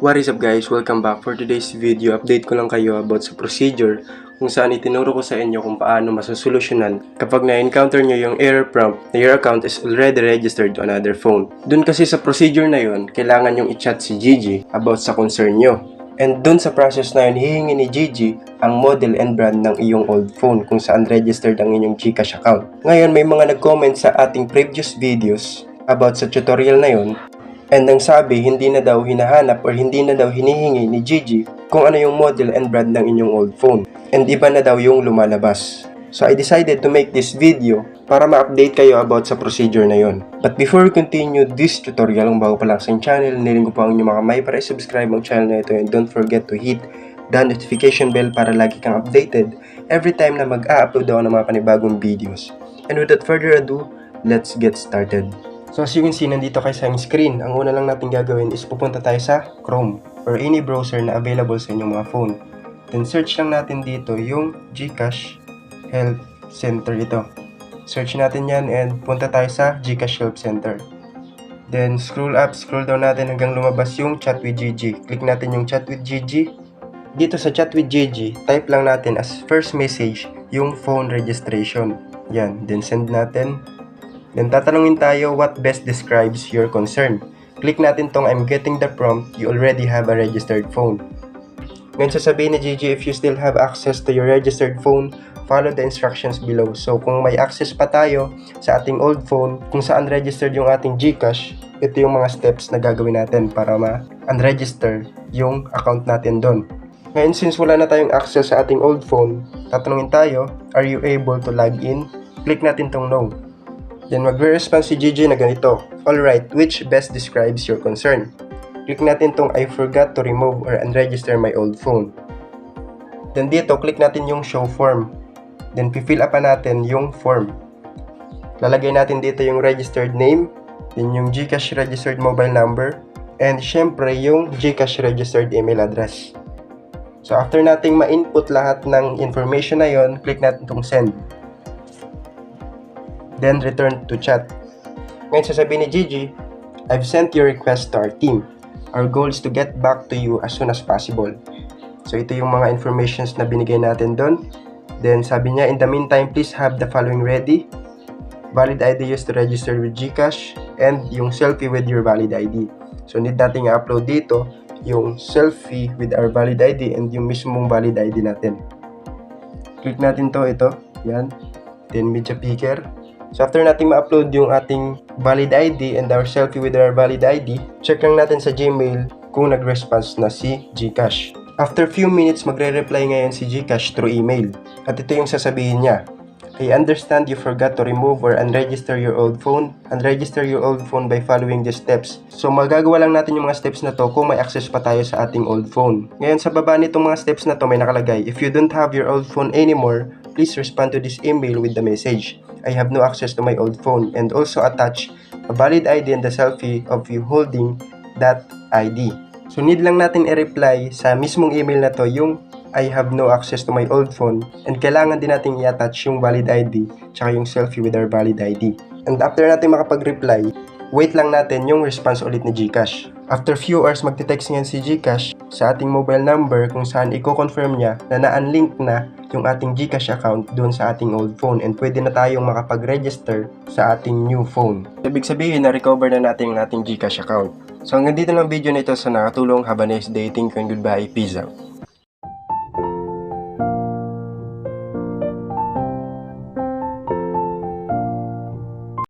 What is up guys? Welcome back. For today's video, update ko lang kayo about sa procedure kung saan itinuro ko sa inyo kung paano masosolusyonan kapag na-encounter nyo yung error prompt na your account is already registered to another phone. Dun kasi sa procedure na yon, kailangan yung i-chat si Gigi about sa concern nyo. And dun sa process na yun, hihingi ni Gigi ang model and brand ng iyong old phone kung saan registered ang inyong Gcash account. Ngayon, may mga nag-comment sa ating previous videos about sa tutorial na yun And ang sabi, hindi na daw hinahanap or hindi na daw hinihingi ni Gigi kung ano yung model and brand ng inyong old phone. And iba na daw yung lumalabas. So I decided to make this video para ma-update kayo about sa procedure na yon. But before we continue this tutorial, kung bago pa lang sa channel, niling ko po ang inyong mga may para subscribe ang channel na ito and don't forget to hit the notification bell para lagi kang updated every time na mag-a-upload ako ng mga panibagong videos. And without further ado, let's get started. So as you can see, nandito kayo sa screen. Ang una lang natin gagawin is pupunta tayo sa Chrome or any browser na available sa inyong mga phone. Then search lang natin dito yung Gcash Help Center ito. Search natin yan and punta tayo sa Gcash Help Center. Then scroll up, scroll down natin hanggang lumabas yung Chat with Gigi. Click natin yung Chat with Gigi. Dito sa Chat with Gigi, type lang natin as first message yung phone registration. Yan, then send natin. Then tatanungin tayo what best describes your concern. Click natin tong I'm getting the prompt, you already have a registered phone. Ngayon sasabihin ni Gigi if you still have access to your registered phone, follow the instructions below. So kung may access pa tayo sa ating old phone, kung saan registered yung ating Gcash, ito yung mga steps na gagawin natin para ma-unregister yung account natin doon. Ngayon since wala na tayong access sa ating old phone, tatanungin tayo, are you able to log in? Click natin tong no. Then magre-respond si Gigi na ganito. Alright, which best describes your concern? Click natin tong I forgot to remove or unregister my old phone. Then dito, click natin yung show form. Then fill up natin yung form. Lalagay natin dito yung registered name, then yung Gcash registered mobile number, and syempre yung Gcash registered email address. So after nating ma-input lahat ng information na yon, click natin tong send then return to chat. Ngayon sasabihin ni Gigi, I've sent your request to our team. Our goal is to get back to you as soon as possible. So ito yung mga informations na binigay natin doon. Then sabi niya, in the meantime, please have the following ready. Valid ID used to register with Gcash and yung selfie with your valid ID. So need natin i-upload dito yung selfie with our valid ID and yung mismong valid ID natin. Click natin to, ito. Yan. Then media picker. So after natin ma-upload yung ating valid ID and our selfie with our valid ID, check lang natin sa Gmail kung nag-response na si Gcash. After few minutes, magre-reply ngayon si Gcash through email. At ito yung sasabihin niya. I understand you forgot to remove or unregister your old phone. Unregister your old phone by following these steps. So magagawa lang natin yung mga steps na to kung may access pa tayo sa ating old phone. Ngayon sa baba nitong mga steps na to may nakalagay, if you don't have your old phone anymore, please respond to this email with the message. I have no access to my old phone and also attach a valid ID and the selfie of you holding that ID. So need lang natin i-reply sa mismong email na to yung I have no access to my old phone and kailangan din natin i-attach yung valid ID tsaka yung selfie with our valid ID. And after natin makapag-reply, wait lang natin yung response ulit ni Gcash. After few hours, magte-text ngayon si Gcash sa ating mobile number kung saan i-confirm niya na na-unlink na yung ating Gcash account doon sa ating old phone and pwede na tayong makapag-register sa ating new phone. Ibig sabihin na recover na natin yung ating Gcash account. So hanggang dito lang video na ito sa nakatulong. Have a nice day. Thank you and goodbye. Peace out.